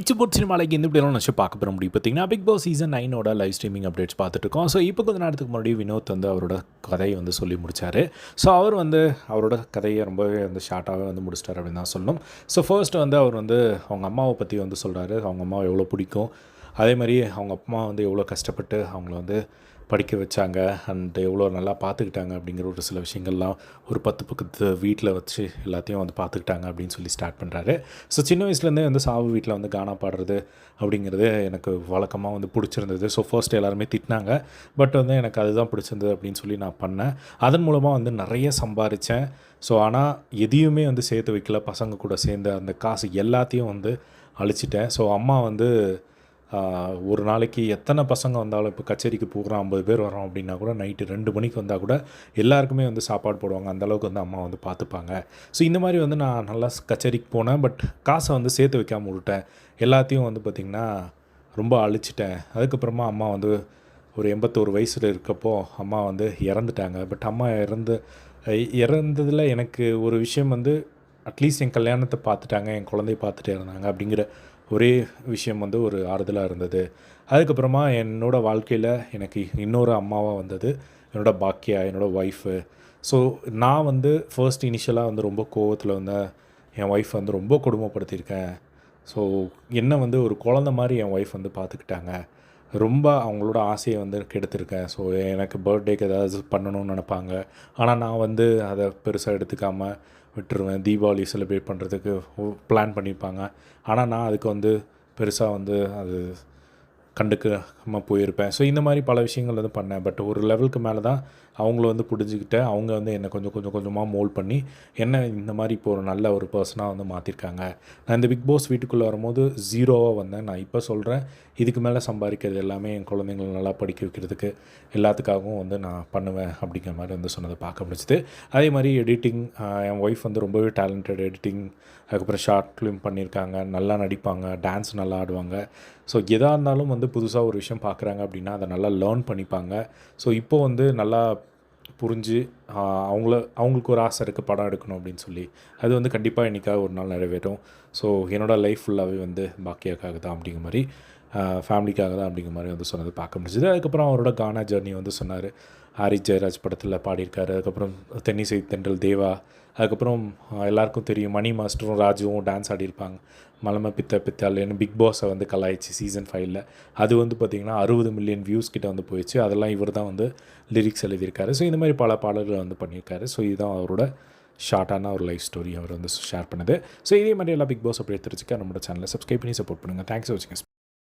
It's boat சினிமாலைக்கு எந்த இப்படியெல்லாம் நினச்சி பார்க்க போகிற முடியும். பார்த்தீங்கன்னா பிக் பாஸ் சீசன் நைனோட லைவ் ஸ்ட்ரீமிங் அப்டேட்ஸ் பார்த்துட்டு இருக்கோம். ஸோ இப்போ கொஞ்ச நேரத்துக்கு முன்னாடி வினோத் வந்து அவரோட கதையை வந்து சொல்லி முடித்தார் ஸோ அவர் வந்து அவரோட கதையை ரொம்பவே வந்து ஷார்ட்டாகவே வந்து முடிச்சிட்டார் அப்படின்னு தான் சொல்லணும். ஸோ ஃபர்ஸ்ட் வந்து அவர் வந்து அவங்க அம்மாவை பற்றி வந்து சொல்கிறாரு அவங்க அம்மாவை எவ்வளோ பிடிக்கும்? அதே மாதிரி அவங்க அம்மா வந்து எவ்வளோ கஷ்டப்பட்டு அவங்கள வந்து படிக்க வச்சாங்க அண்ட் எவ்வளோ நல்லா பார்த்துக்கிட்டாங்க அப்படிங்கிற ஒரு சில விஷயங்கள்லாம் ஒரு பத்து பக்கத்து வீட்டில் வச்சு எல்லாத்தையும் வந்து பார்த்துக்கிட்டாங்க அப்படின்னு சொல்லி ஸ்டார்ட் பண்ணுறாரு ஸோ சின்ன வயசுலேருந்தே வந்து சாவு வீட்டில் வந்து கானா பாடுறது அப்படிங்கிறது எனக்கு வழக்கமாக வந்து பிடிச்சிருந்தது. ஸோ ஃபர்ஸ்ட் எல்லாருமே திட்டினாங்க. பட் வந்து எனக்கு அதுதான் பிடிச்சிருந்தது அப்படின்னு சொல்லி நான் பண்ணேன். அதன் மூலமாக வந்து நிறைய சம்பாரித்தேன் ஸோ ஆனால் எதையுமே வந்து சேர்த்து வைக்கல. பசங்க கூட சேர்ந்து அந்த காசு எல்லாத்தையும் வந்து அழிச்சிட்டேன். ஸோ அம்மா வந்து ஒரு நாளைக்கு எத்தனை பசங்க வந்தாலும் இப்போ கச்சேரிக்கு போகிறோம் ஐம்பது பேர் வரோம் அப்படின்னா கூட நைட்டு ரெண்டு மணிக்கு வந்தால் கூட எல்லாருக்குமே வந்து சாப்பாடு போடுவாங்க. அந்த அளவுக்கு வந்து அம்மா வந்து பார்த்துப்பாங்க. ஸோ இந்த மாதிரி வந்து நான் நல்லா கச்சேரிக்கு போனேன். பட் காசை வந்து சேர்த்து வைக்காமல் விட்டேன் எல்லாத்தையும் வந்து பார்த்திங்கன்னா ரொம்ப அழிச்சிட்டேன். அதுக்கப்புறமா அம்மா வந்து ஒரு எண்பத்தோரு வயசில் இருக்கப்போ அம்மா வந்து இறந்துட்டாங்க. பட் அம்மா இறந்து இறந்ததில் எனக்கு ஒரு விஷயம் வந்து அட்லீஸ்ட் என் கல்யாணத்தை பார்த்துட்டாங்க. என் குழந்தைய பார்த்துட்டே இருந்தாங்க அப்படிங்கிற ஒரே விஷயம் வந்து ஒரு ஆறுதலாக இருந்தது. அதுக்கப்புறமா என்னோடய வாழ்க்கையில் எனக்கு இன்னொரு அம்மாவாக வந்தது. என்னோட பாக்கியா என்னோடய ஒய்ஃபு ஸோ நான் வந்து ஃபர்ஸ்ட் இனிஷியலாக வந்து ரொம்ப கோவத்தில் வந்து என் ஒய்ஃப் வந்து ரொம்ப கொடுமைப்படுத்தியிருக்கேன். ஸோ என்ன வந்து ஒரு குழந்த மாதிரி என் ஒய்ஃப் வந்து பார்த்துக்கிட்டாங்க ரொம்ப அவங்களோட ஆசையை வந்து கெடுத்திருக்கேன். ஸோ எனக்கு பர்த்டேக்கு ஏதாவது பண்ணணும்னு நினப்பாங்க. ஆனால் நான் வந்து அதை பெருசாக எடுத்துக்காமல் விட்டுருவேன். தீபாவளி செலிப்ரேட் பண்ணுறதுக்கு பிளான் பண்ணியிருப்பாங்க ஆனால் நான் அதுக்கு வந்து பெருசாக வந்து அது கண்டுக்காமல் போயிருப்பேன். ஸோ இந்த மாதிரி பல விஷயங்கள் வந்து பண்ணேன். பட் ஒரு லெவலுக்கு மேலே தான் அவங்கள வந்து புரிஞ்சுக்கிட்டு அவங்க வந்து என்னை கொஞ்சம் கொஞ்சம் கொஞ்சமாக மோல்ட் பண்ணி என்ன இந்த மாதிரி இப்போ ஒரு நல்ல ஒரு பர்சனாக வந்து மாற்றிருக்காங்க நான் இந்த பிக் பாஸ் வீட்டுக்குள்ளே வரும்போது ஜீரோவாக வந்தேன். நான் இப்போ சொல்கிறேன் இதுக்கு மேலே சம்பாதிக்கிறது எல்லாமே என் குழந்தைங்களை நல்லா படிக்க வைக்கிறதுக்கு எல்லாத்துக்காகவும் வந்து நான் பண்ணுவேன் அப்படிங்கிற மாதிரி வந்து சொன்னதை பார்க்க முடிச்சுது அதே மாதிரி எடிட்டிங் என் ஒய்ஃப் வந்து ரொம்பவே டேலண்டட் எடிட்டிங் அதுக்கப்புறம் ஷார்ட் ஃபிலிம் பண்ணியிருக்காங்க நல்லா நடிப்பாங்க டான்ஸ் நல்லா ஆடுவாங்க. ஸோ எதாக இருந்தாலும் வந்து வந்து புதுசாக ஒரு விஷயம் பார்க்குறாங்க அப்படின்னா அதை நல்லா லேர்ன் பண்ணிப்பாங்க. ஸோ இப்போ வந்து நல்லா புரிஞ்சு அவங்கள அவங்களுக்கு ஒரு ஆசை இருக்குது படம் எடுக்கணும் அப்படின்னு சொல்லி. அது வந்து கண்டிப்பாக என்றைக்காக ஒரு நாள் நிறைவேறும். ஸோ என்னோடய லைஃப் ஃபுல்லாகவே வந்து பாக்கியாக்காக தான் அப்படிங்கிற மாதிரி ஃபேமிலிக்காக தான் அப்படிங்கிற மாதிரி வந்து சொன்னது பார்க்க முடிஞ்சுது. அதுக்கப்புறம் அவரோட கானா ஜர்னி வந்து சொன்னார். ஹாரி ஜெயராஜ் படத்தில் பாடியிருக்காரு. அதுக்கப்புறம் தென்னிசை தென்றல் தேவா அதுக்கப்புறம் எல்லாருக்கும் தெரியும் மணி மாஸ்டரும் ராஜுவும் டான்ஸ் ஆடியிருப்பாங்க. மலம பித்த பித்தாலேன்னு பிக் பாஸை வந்து கலாய்ச்சி சீசன் ஃபைவ்ல அது வந்து பார்த்திங்கன்னா அறுபது மில்லியன் வியூஸ் கிட்ட வந்து போயிடுச்சு. அதெல்லாம் இவர் தான் வந்து லிரிக்ஸ் எழுதியிருக்காரு. ஸோ இந்த மாதிரி பல பாடல்களை வந்து பண்ணியிருக்காரு. ஸோ இதுதான் அவரோட ஷார்ட்டான ஒரு லைஃப் ஸ்டோரி அவர் வந்து ஷேர் பண்ணுது. ஸோ இதே மாதிரி எல்லா பிக் பாஸ் அப்படி எடுத்துருச்சுக்கா நம்மளோட சேனலை சப்ஸ்கிரைப் பண்ணி சப்போர்ட் பண்ணுங்கள் தேங்க்ஸ் ஃபார் வாட்சிங்